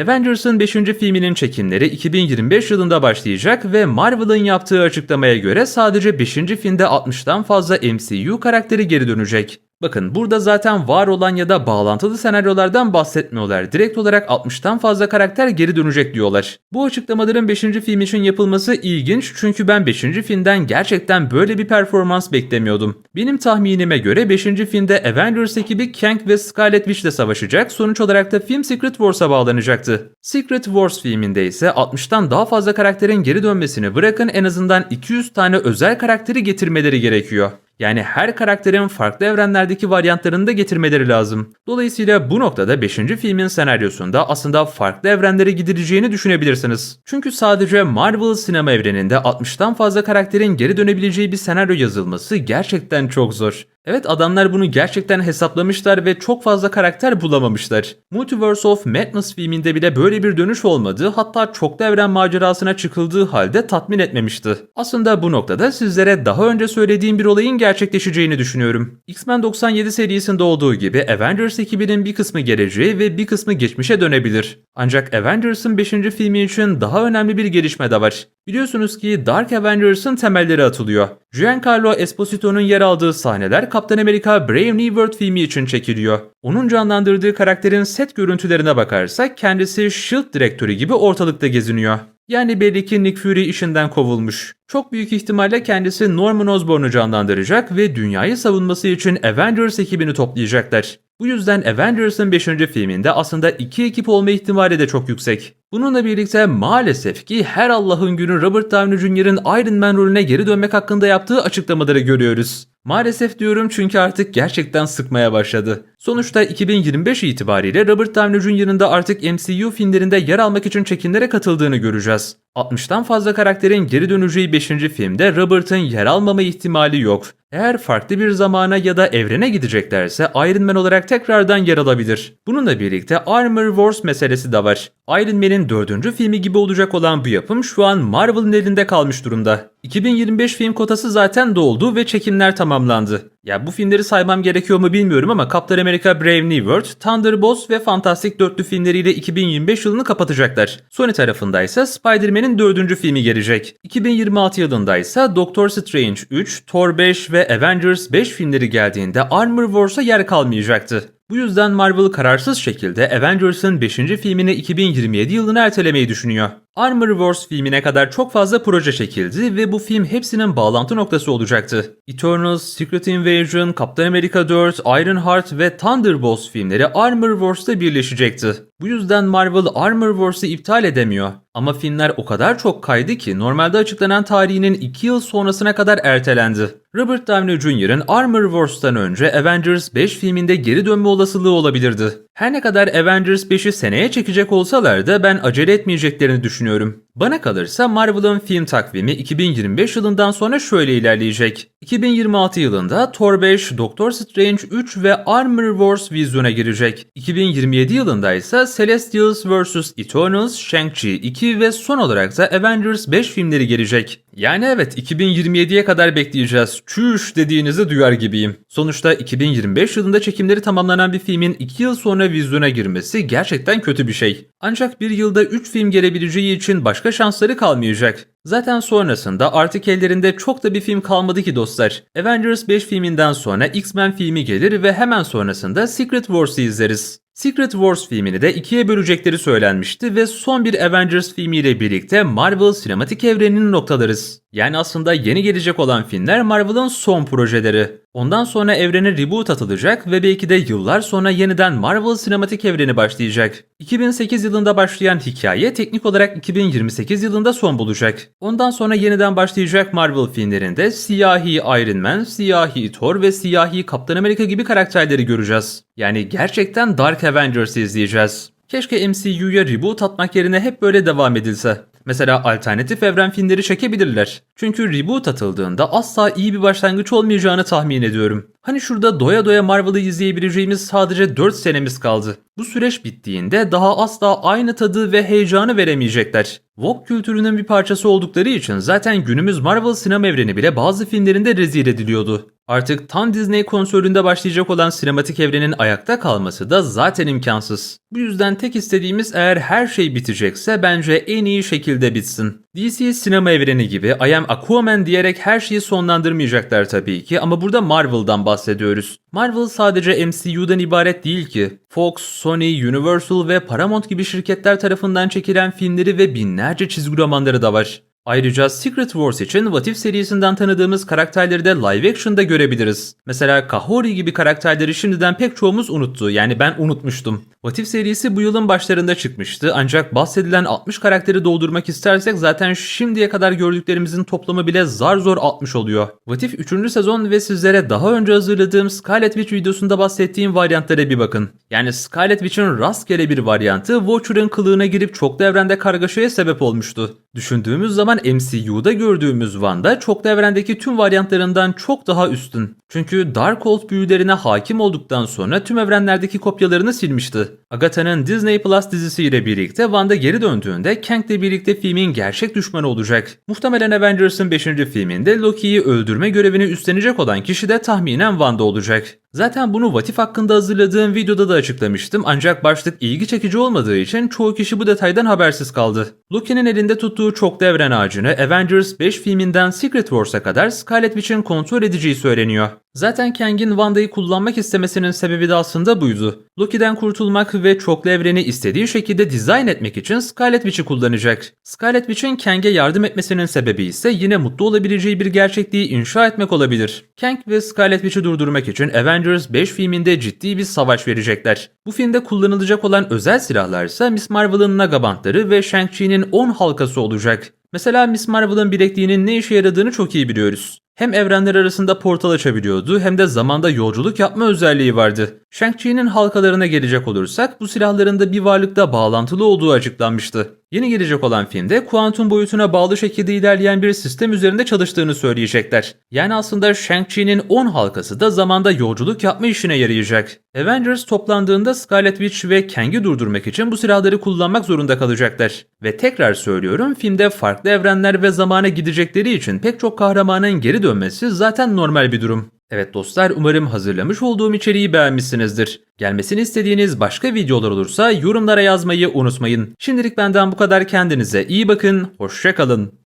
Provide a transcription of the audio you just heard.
Avengers'ın 5. filminin çekimleri 2025 yılında başlayacak ve Marvel'ın yaptığı açıklamaya göre sadece 5. filmde 60'tan fazla MCU karakteri geri dönecek. Bakın burada zaten var olan ya da bağlantılı senaryolardan bahsetmiyorlar. Direkt olarak 60'tan fazla karakter geri dönecek diyorlar. Bu açıklamaların 5. film için yapılması ilginç çünkü ben 5. filmden gerçekten böyle bir performans beklemiyordum. Benim tahminime göre 5. filmde Avengers ekibi Kang ve Scarlet Witch ile savaşacak. Sonuç olarak da film Secret Wars'a bağlanacaktı. Secret Wars filminde ise 60'tan daha fazla karakterin geri dönmesini bırakın en azından 200 tane özel karakteri getirmeleri gerekiyor. Yani her karakterin farklı evrenlerdeki varyantlarını da getirmeleri lazım. Dolayısıyla bu noktada 5. filmin senaryosunda aslında farklı evrenlere gidileceğini düşünebilirsiniz. Çünkü sadece Marvel sinema evreninde 60'tan fazla karakterin geri dönebileceği bir senaryo yazılması gerçekten çok zor. Evet adamlar bunu gerçekten hesaplamışlar ve çok fazla karakter bulamamışlar. Multiverse of Madness filminde bile böyle bir dönüş olmadı hatta çoklu evren macerasına çıkıldığı halde tatmin etmemişti. Aslında bu noktada sizlere daha önce söylediğim bir olayın gerçekleşeceğini düşünüyorum. X-Men 97 serisinde olduğu gibi Avengers ekibinin bir kısmı geleceğe ve bir kısmı geçmişe dönebilir. Ancak Avengers'ın 5. filmi için daha önemli bir gelişme de var. Biliyorsunuz ki Dark Avengers'ın temelleri atılıyor. Giancarlo Esposito'nun yer aldığı sahneler Kaptan Amerika Brave New World filmi için çekiliyor. Onun canlandırdığı karakterin set görüntülerine bakarsak kendisi SHIELD direktörü gibi ortalıkta geziniyor. Yani belli ki Nick Fury işinden kovulmuş. Çok büyük ihtimalle kendisi Norman Osborn'u canlandıracak ve dünyayı savunması için Avengers ekibini toplayacaklar. Bu yüzden Avengers'ın 5. filminde aslında iki ekip olma ihtimali de çok yüksek. Bununla birlikte maalesef ki her Allah'ın günü Robert Downey Jr.'ın Iron Man rolüne geri dönmek hakkında yaptığı açıklamaları görüyoruz. Maalesef diyorum çünkü artık gerçekten sıkmaya başladı. Sonuçta 2025 itibariyle Robert Downey Jr.'ın da artık MCU filmlerinde yer almak için çekimlere katıldığını göreceğiz. 60'tan fazla karakterin geri döneceği 5. filmde Robert'ın yer almama ihtimali yok. Eğer farklı bir zamana ya da evrene gideceklerse Iron Man olarak tekrardan yer alabilir. Bununla birlikte Armor Wars meselesi de var. Iron Man'in dördüncü filmi gibi olacak olan bu yapım şu an Marvel'ın elinde kalmış durumda. 2025 film kotası zaten doldu ve çekimler tamamlandı. Ya bu filmleri saymam gerekiyor mu bilmiyorum ama Captain America Brave New World, Thunderbolts ve Fantastic dörtlü filmleriyle 2025 yılını kapatacaklar. Sony tarafında ise Spider-Man'in dördüncü filmi gelecek. 2026 yılında ise Doctor Strange 3, Thor 5 ve Avengers 5 filmleri geldiğinde Armor Wars'a yer kalmayacaktı. Bu yüzden Marvel kararsız şekilde Avengers'ın 5. filmini 2027 yılına ertelemeyi düşünüyor. Armor Wars filmine kadar çok fazla proje çekildi ve bu film hepsinin bağlantı noktası olacaktı. Eternals, Secret Invasion, Captain America 4, Ironheart ve Thunderbolts filmleri Armor Wars'ta birleşecekti. Bu yüzden Marvel Armor Wars'ı iptal edemiyor. Ama filmler o kadar çok kaydı ki normalde açıklanan tarihinin 2 yıl sonrasına kadar ertelendi. Robert Downey Jr.'ın Armor Wars'tan önce Avengers 5 filminde geri dönme olasılığı olabilirdi. Her ne kadar Avengers 5'i seneye çekecek olsalar da ben acele etmeyeceklerini düşünüyorum. Bana kalırsa Marvel'ın film takvimi 2025 yılından sonra şöyle ilerleyecek. 2026 yılında Thor 5, Doctor Strange 3 ve Armor Wars vizyona girecek. 2027 yılında ise Celestials vs. Eternals, Shang-Chi 2 ve son olarak da Avengers 5 filmleri gelecek. Yani evet 2027'ye kadar bekleyeceğiz. Çüş dediğinizi duyar gibiyim. Sonuçta 2025 yılında çekimleri tamamlanan bir filmin 2 yıl sonra vizyona girmesi gerçekten kötü bir şey. Ancak bir yılda 3 film gelebileceği için başka şansları kalmayacak. Zaten sonrasında artık ellerinde çok da bir film kalmadı ki dostlar. Avengers 5 filminden sonra X-Men filmi gelir ve hemen sonrasında Secret Wars'ı izleriz. Secret Wars filmini de ikiye bölecekleri söylenmişti ve son bir Avengers filmiyle birlikte Marvel sinematik evrenini noktalarız. Yani aslında yeni gelecek olan filmler Marvel'ın son projeleri. Ondan sonra evrene reboot atılacak ve belki de yıllar sonra yeniden Marvel sinematik evreni başlayacak. 2008 yılında başlayan hikaye teknik olarak 2028 yılında son bulacak. Ondan sonra yeniden başlayacak Marvel filmlerinde siyahi Iron Man, siyahi Thor ve siyahi Kaptan Amerika gibi karakterleri göreceğiz. Yani gerçekten Dark Avengers izleyeceğiz. Keşke MCU'ya reboot atmak yerine hep böyle devam edilse. Mesela alternatif evren filmleri çekebilirler. Çünkü reboot atıldığında asla iyi bir başlangıç olmayacağını tahmin ediyorum. Hani şurada doya doya Marvel'ı izleyebileceğimiz sadece 4 senemiz kaldı. Bu süreç bittiğinde daha asla aynı tadı ve heyecanı veremeyecekler. Woke kültürünün bir parçası oldukları için zaten günümüz Marvel sinema evreni bile bazı filmlerinde rezil ediliyordu. Artık tam Disney konsolünde başlayacak olan sinematik evrenin ayakta kalması da zaten imkansız. Bu yüzden tek istediğimiz eğer her şey bitecekse bence en iyi şekilde bitsin. DC sinema evreni gibi I am Aquaman diyerek her şeyi sonlandırmayacaklar tabii ki ama burada Marvel'dan bahsediyoruz. Marvel sadece MCU'dan ibaret değil ki. Fox, Sony, Universal ve Paramount gibi şirketler tarafından çekilen filmleri ve binlerce çizgi romanları da var. Ayrıca Secret Wars için What If serisinden tanıdığımız karakterleri de live action'da görebiliriz. Mesela Kahori gibi karakterleri şimdiden pek çoğumuz unuttu. Yani ben unutmuştum. What If serisi bu yılın başlarında çıkmıştı ancak bahsedilen 60 karakteri doldurmak istersek zaten şimdiye kadar gördüklerimizin toplamı bile zar zor 60 oluyor. What If 3. sezon ve sizlere daha önce hazırladığım Scarlet Witch videosunda bahsettiğim varyantlara bir bakın. Yani Scarlet Witch'in rastgele bir varyantı Watcher'ın kılığına girip çoklu evrende kargaşaya sebep olmuştu. Düşündüğümüz zaman MCU'da gördüğümüz Wanda çoklu evrendeki tüm varyantlarından çok daha üstün. Çünkü Darkhold büyülerine hakim olduktan sonra tüm evrenlerdeki kopyalarını silmişti. Agatha'nın Disney Plus dizisiyle birlikte Wanda geri döndüğünde Kang'le birlikte filmin gerçek düşmanı olacak. Muhtemelen Avengers'ın 5. filminde Loki'yi öldürme görevini üstlenecek olan kişi de tahminen Wanda olacak. Zaten bunu Vatif hakkında hazırladığım videoda da açıklamıştım ancak başlık ilgi çekici olmadığı için çoğu kişi bu detaydan habersiz kaldı. Loki'nin elinde tuttuğu çoklu evren ağacını Avengers 5 filminden Secret Wars'a kadar Scarlet Witch'in kontrol edeceği söyleniyor. Zaten Kang'in Wanda'yı kullanmak istemesinin sebebi de aslında buydu. Loki'den kurtulmak ve çoklu evreni istediği şekilde dizayn etmek için Scarlet Witch'i kullanacak. Scarlet Witch'in Kang'e yardım etmesinin sebebi ise yine mutlu olabileceği bir gerçekliği inşa etmek olabilir. Kang ve Scarlet Witch'i durdurmak için Avengers 5 filminde ciddi bir savaş verecekler. Bu filmde kullanılacak olan özel silahlar ise Miss Marvel'ın Nagabantları ve Shang-Chi'nin 10 halkası olacak. Mesela Miss Marvel'ın bilekliğinin ne işe yaradığını çok iyi biliyoruz. Hem evrenler arasında portal açabiliyordu hem de zamanda yolculuk yapma özelliği vardı. Shang-Chi'nin halkalarına gelecek olursak bu silahların da bir varlıkta bağlantılı olduğu açıklanmıştı. Yeni gelecek olan filmde kuantum boyutuna bağlı şekilde ilerleyen bir sistem üzerinde çalıştığını söyleyecekler. Yani aslında Shang-Chi'nin 10 halkası da zamanda yolculuk yapma işine yarayacak. Avengers toplandığında Scarlet Witch ve Kang'i durdurmak için bu silahları kullanmak zorunda kalacaklar. Ve tekrar söylüyorum filmde farklı evrenler ve zamana gidecekleri için pek çok kahramanın geri dönmesi zaten normal bir durum. Evet dostlar umarım hazırlamış olduğum içeriği beğenmişsinizdir. Gelmesini istediğiniz başka videolar olursa yorumlara yazmayı unutmayın. Şimdilik benden bu kadar kendinize iyi bakın, hoşçakalın.